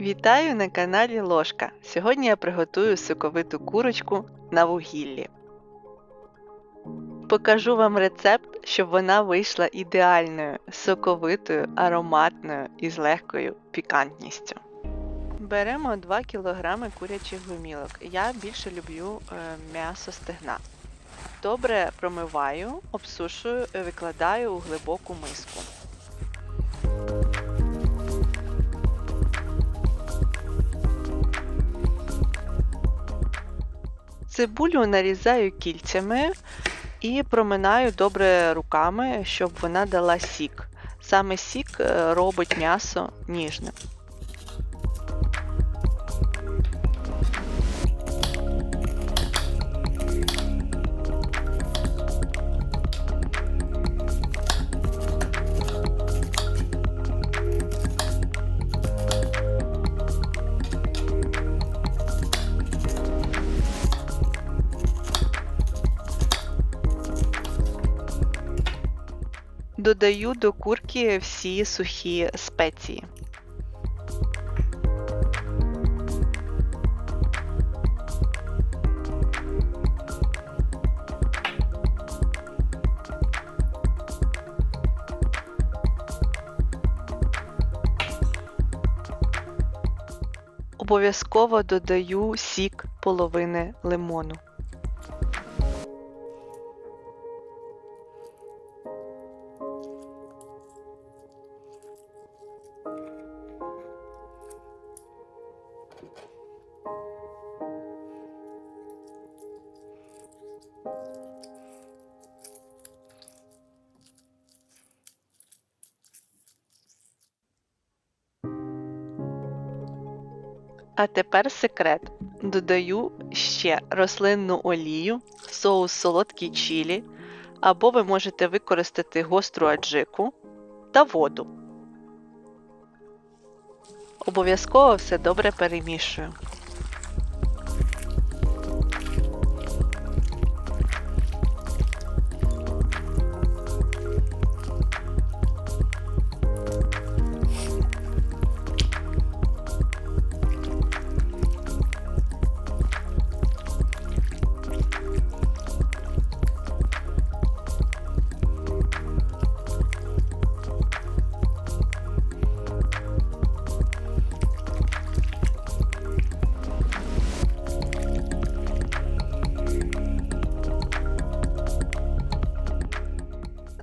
Вітаю на каналі Ложка. Сьогодні я приготую соковиту курочку на вугіллі. Покажу вам рецепт, щоб вона вийшла ідеальною, соковитою, ароматною і з легкою пікантністю. Беремо 2 кг курячих гумілок. Я більше люблю е, м'ясо стегна. Добре промиваю, обсушую викладаю у глибоку миску. Цибулю нарізаю кільцями і проминаю добре руками, щоб вона дала сік. Саме сік е, робить м'ясо ніжним. Додаю до курки всі сухі спеції. Обов'язково додаю сік половини лимону. А тепер секрет. Додаю ще рослинну олію, соус солодкий чілі, або ви можете використати гостру аджику та воду. Обов'язково все добре перемішую.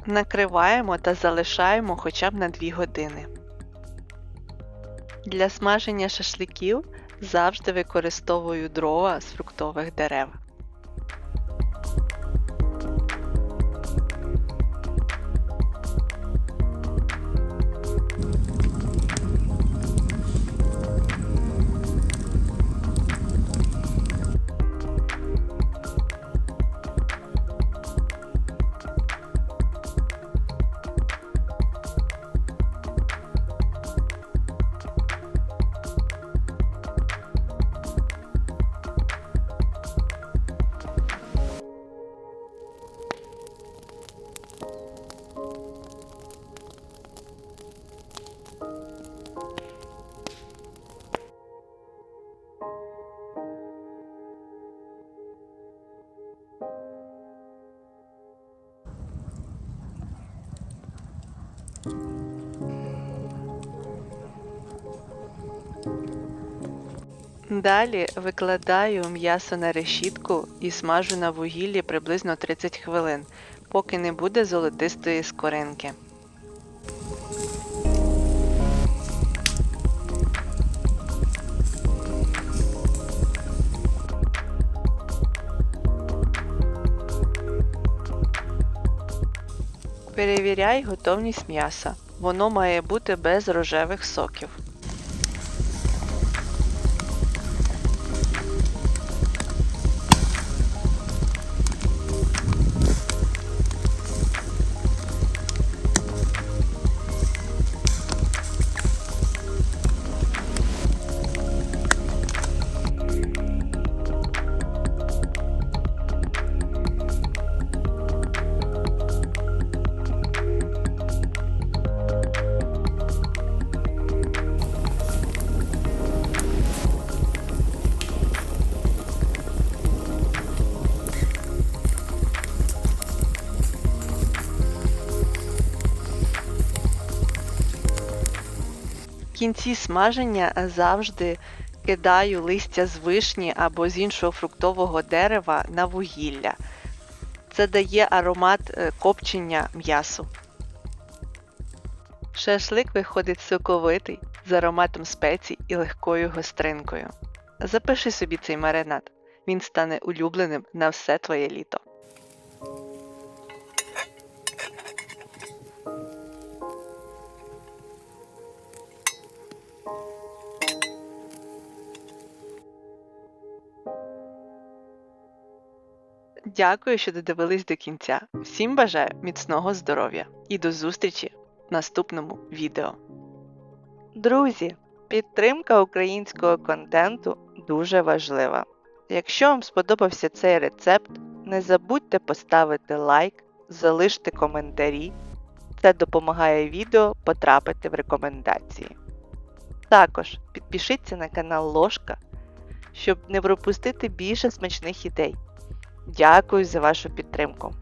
Накриваємо та залишаємо хоча б на 2 години. Для смаження шашликів завжди використовую дрова з фруктових дерев. Далі викладаю м'ясо на решітку і смажу на вугіллі приблизно 30 хвилин, поки не буде золотистої скоринки. Перевіряй готовність м'яса. Воно має бути без рожевих соків. Кінці смаження завжди кидаю листя з вишні або з іншого фруктового дерева на вугілля. Це дає аромат е, копчення м'ясу. Шашлик виходить соковитий, з ароматом спецій і легкою гостринкою. Запиши собі цей маринад, він стане улюбленим на все твоє літо. Дякую, що додивились до кінця. Всім бажаю міцного здоров'я і до зустрічі в наступному відео. Друзі, підтримка українського контенту дуже важлива. Якщо вам сподобався цей рецепт, не забудьте поставити лайк, залиште коментарі. Це допомагає відео потрапити в рекомендації. Також підпишіться на канал Ложка, щоб не пропустити більше смачних ідей. Дякую за вашу підтримку.